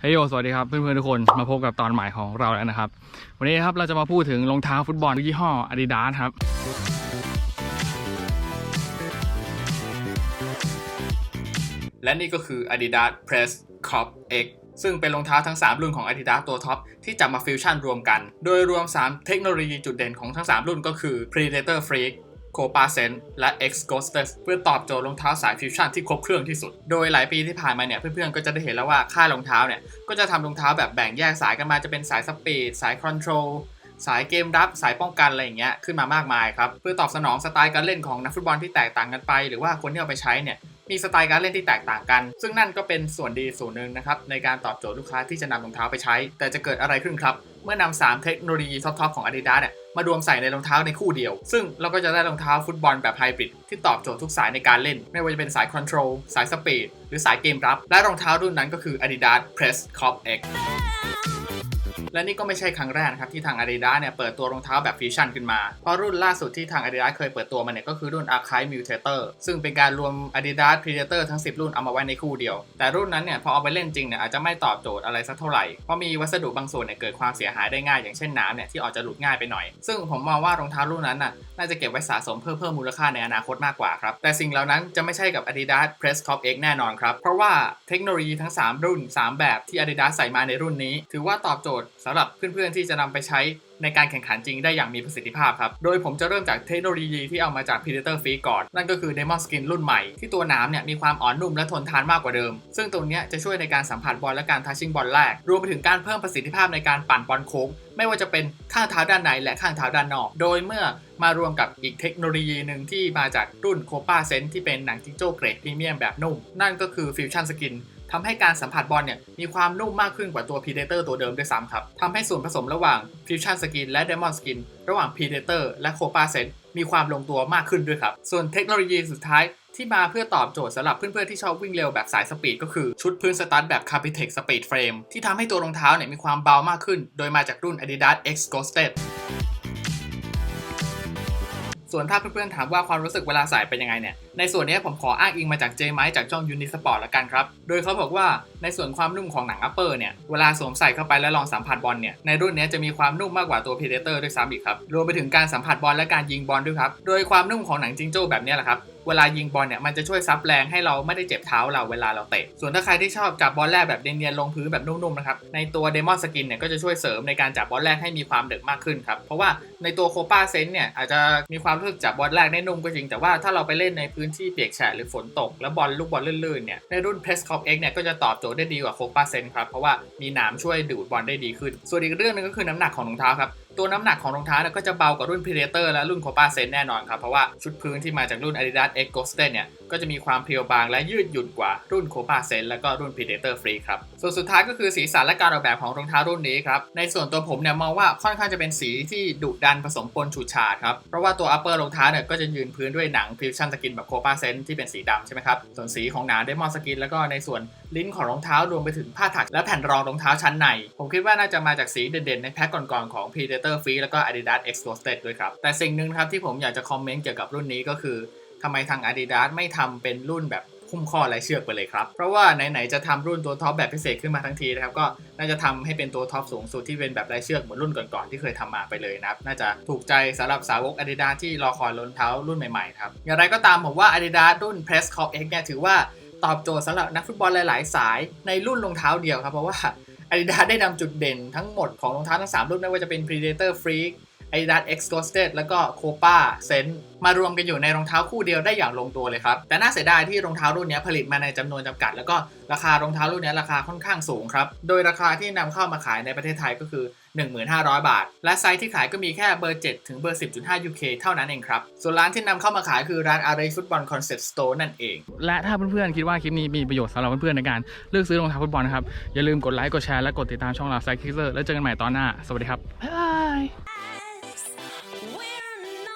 เฮ้ยโยสวัสดีครับเพื่อนๆทุกคนมาพบกับตอนใหม่ของเราแล้วนะครับ วันนี้ครับเราจะมาพูดถึงรองเท้าฟุตบอลยี่ห้อ Adidas ครับ และนี่ก็คือ Adidas Press Crop X ซึ่งเป็นรองเท้าทั้ง 3 รุ่นของ Adidas ตัวท็อปที่จับมาฟิวชั่นรวมกัน โดยรวม 3 เทคโนโลยีจุดเด่นของทั้ง 3 รุ่นก็คือ Predator Freak Copa s e n และ X Ghostes เพื่อตอบโจทย์รองเท้าสายฟิวชั่นที่ครบเครื่องที่สุด โดยหลายปีที่ผ่านมาเนี่ย เพื่อนๆ ก็จะได้เห็นแล้วว่าค่ายรองเท้าเนี่ย ก็จะทำรองเท้าแบบแบ่งแยกสายกันมาจะเป็นสายสปีด สายคอนโทรลสายเกมรับสายป้องกันอะไรอย่างเงี้ยขึ้นมามากมายครับ เพื่อตอบสนองสไตล์การเล่นของนักฟุตบอลที่แตกต่างกันไป หรือว่าคนที่เอาไปใช้เนี่ย มีสไตล์การเล่นที่แตกต่างกัน ซึ่งนั่นก็เป็นส่วนดีส่วนหนึ่งนะครับในการตอบโจทย์ลูกค้าที่จะนำรองเท้าไปใช้ แต่จะเกิดอะไรขึ้นครับ เมื่อนำ3เทคโนโลยีท็อปๆของ Adidas เนี่ยมารวมใส่ในรองเท้าในคู่เดียว ซึ่งเราก็จะได้รองเท้าฟุตบอลแบบไฮบริดที่ตอบโจทย์ทุกสายในการเล่น ไม่ว่าจะเป็นสายคอนโทรลสายสปีดหรือสายเกมรับ และรองเท้ารุ่นนั้นก็คือ Adidas Press Cop X และนี่ก็ไม่ใช่ครั้งแรกนะครับที่ทาง Adidas เนี่ยเปิดตัวรองเท้าแบบฟิวชั่นขึ้นมา เพราะรุ่นล่าสุดที่ทาง Adidas เคยเปิดตัวมาเนี่ยก็คือรุ่น Archive Mutator ซึ่งเป็นการรวม Adidas Predator ทั้ง 10 รุ่นเอามาไว้ในคู่เดียว แต่รุ่นนั้นเนี่ยพอเอาไปเล่นจริงเนี่ยอาจจะไม่ตอบโจทย์อะไรสักเท่าไหร่ เพราะมีวัสดุบางส่วนเนี่ยเกิดความเสียหายได้ง่าย อย่างเช่นน้ำเนี่ยที่ออกจะหลุดง่ายไปหน่อย ซึ่งผมมองว่ารองเท้ารุ่นนั้นน่ะน่าจะเก็บไว้สะสมเพื่อเพิ่มมูลค่าในอนาคตมากกว่าครับ แต่สิ่งเหล่านั้นจะไม่ใช่กับ Adidas Press Cop X แน่นอนครับ เพราะว่าเทคโนโลยีทั้ง 3 รุ่น 3 แบบที่ Adidas ใส่มาในรุ่นนี้ ถือว่าตอบโจทย์สำหรับเพื่อนๆที่จะนำไปใช้ในการแข่งขันจริงได้อย่างมีประสิทธิภาพครับ โดยผมจะเริ่มจากเทคโนโลยีที่เอามาจาก Predator Free ก่อน นั่นก็คือ Demon Skin รุ่นใหม่ ที่ตัวน้ำเนี่ยมีความอ่อนนุ่มและทนทานมากกว่าเดิม ซึ่งตรงนี้จะช่วยในการสัมผัสบอลและการทัชชิ่งบอลแรก รวมไปถึงการเพิ่มประสิทธิภาพในการปั่นบอลโค้ง ไม่ว่าจะเป็นข้างเท้าด้านในและข้างเท้าด้านนอก โดยเมื่อมารวมกับอีกเทคโนโลยีหนึ่งที่มาจากรุ่น Copa Sense ที่เป็นหนังจิงโจ้เกรดพรีเมียมแบบนุ่ม นั่นก็คือ Fusion Skin ทำให้การสัมผัสบอลเนี่ยมีความนุ่มมากขึ้นกว่าตัว Predator ตัวเดิมด้วยซ้ำครับทำให้ส่วนผสมระหว่าง Fusion Skin และ Demon Skin ระหว่าง Predator และ Copa Sense มีความลงตัวมากขึ้นด้วยครับ ส่วนเทคโนโลยีสุดท้ายที่มาเพื่อตอบโจทย์สำหรับเพื่อนๆที่ชอบวิ่งเร็วแบบสายสปีดก็คือชุดพื้นสตั๊ดแบบ Capitec Speed Frame ที่ทำให้ตัวรองเท้าเนี่ยมีความเบามากขึ้น โดยมาจากรุ่น Adidas X Ghosted ส่วนถ้าเพื่อนๆถามว่าความรู้สึกเวลาใส่เป็นยังไงเนี่ย ในส่วนนี้ผมขออ้างอิงมาจากเจไมจากช่อง Unisport ละกันครับ โดยเขาบอกว่าในส่วนความนุ่มของหนังอัปเปอร์เนี่ย เวลาสวมใส่เข้าไปแล้วลองสัมผัสบอลเนี่ย ในรุ่นนี้จะมีความนุ่มมากกว่าตัว Predator ด้วยซ้ำอีกครับ รวมไปถึงการสัมผัสบอลและการยิงบอลด้วยครับ โดยความนุ่มของหนังจิงโจ้แบบนี้แหละครับเวลายิงบอลเนี่ยมันจะช่วยซับแรงให้เราไม่ได้เจ็บเท้าเราเวลาเราเตะ ส่วนถ้าใครที่ชอบจับบอลแรกแบบเนียนๆลงพื้นแบบนุ่มๆนะครับ ในตัวเดมอนสกินเนี่ยก็จะช่วยเสริมในการจับบอลแรกให้มีความเดึกมากขึ้นครับ เพราะว่าในตัวโคปาเซนเนี่ยอาจจะมีความรู้สึกจับบอลแรกได้นุ่มก็จริง แต่ว่าถ้าเราไปเล่นในพื้นที่เปียกแฉะหรือฝนตก แล้วบอลลูกบอลลื่นๆเนี่ยในรุ่น p r e s c o p X เนี่ยก็จะตอบโจทย์ได้ดีกว่าโคปาเซนครับเพราะว่ามีหนามช่วยดูดบอลได้ดีขึ้น ส่วนอีกเรื่องหนึงก็คือน้ำหนักของรองเท้าครับ ตัวน้ำหนักของรองเท้าเนี่ยก็จะเบากว่ารุ่น Predator และรุ่น Copa Sense แน่นอนครับ เพราะว่าชุดพื้นที่มาจากรุ่น Adidas X Ghosted เนี่ยก็จะมีความเพรียวบางและยืดหยุ่นกว่ารุ่น Copa Sense และก็รุ่น Predator Free ครับ ส่วนสุดท้ายก็คือสีสันและการออกแบบของรองเท้ารุ่นนี้ครับ ในส่วนตัวผมเนี่ยมองว่าค่อนข้างจะเป็นสีที่ดุดันผสมปนฉูดฉาดครับ เพราะว่าตัว upper รองเท้าเนี่ยก็จะยืนพื้นด้วยหนัง Fusion Skin แบบ Copa Sense ที่เป็นสีดำใช่ไหมครับส่วนสีของหนา Demon Skin แล้วก็ในส่วนลิ้นของรองเท้ารวมไปถึงผ้าถักและแผ่นรองรองเท้าชั้นใน ผมคิดว่าน่าจะมาจากสีเด่นๆในแพ็คก่อนๆของ Predator Free แล้วก็ Adidas X Ghosted ด้วยครับ แต่สิ่งหนึ่งครับที่ผมอยากจะคอมเมนต์เกี่ยวกับรุ่นนี้ก็คือทำไมทาง Adidas ไม่ทำเป็นรุ่นแบบคุ้มข้อและเชือกไปเลยครับ เพราะว่าไหนๆจะทำรุ่นตัวท็อปแบบพิเศษขึ้นมาทั้งทีนะครับ ก็น่าจะทำให้เป็นตัวท็อปสูงสุดที่เป็นแบบลายเชือกเหมือนรุ่นก่อนๆที่เคยทำมาไปเลยนะครับ น่าจะถูกใจสำหรับสาวก Adidas ที่รอคอยรองเท้ารุ่นใหม่ๆครับ อย่างไรก็ตามผมว่า Adidas รุ่น Press Cop X เนี่ยถือว่าตอบโจทย์สำหรับนักฟุตบอลหลาย ๆ สายในรุ่นรองเท้าเดียวครับ เพราะว่า Adidas ได้นำจุดเด่นทั้งหมดของรองเท้าทั้ง 3 รุ่นไม่ว่าจะเป็น Predator Freak Adidas X Ghosted แล้วก็ Copa s e n มารวมกันอยู่ในรองเท้าคู่เดียวได้อย่างลงตัวเลยครับ แต่น่าเสียดายที่รองเท้ารุ่นนี้ผลิตมาในจำนวนจำกัด แล้วก็ราคารองเท้ารุ่นนี้ราคาค่อนข้างสูงครับ โดยราคาที่นำเข้ามาขายในประเทศไทยก็คือ 15,000 บาท และไซส์ที่ขายก็มีแค่เบอร์ 7 ถึงเบอร์ 10.5 UK เท่านั้นเองครับ ส่วนร้านที่นำเข้ามาขายคือร้าน Array Football Concept Store นั่นเอง และถ้าเพื่อนๆคิดว่าคลิปนี้มีประโยชน์สำหรับเพื่อนๆในการเลือกซื้อรองเท้าฟุตบอลนะครับอย่าลืมกดไลค์กดแชร์และกดติดตามช่องเราไซคิเซอร์แล้วเจอกันใหม่ตอนหน้าสวัสดีครับบ๊ายบาย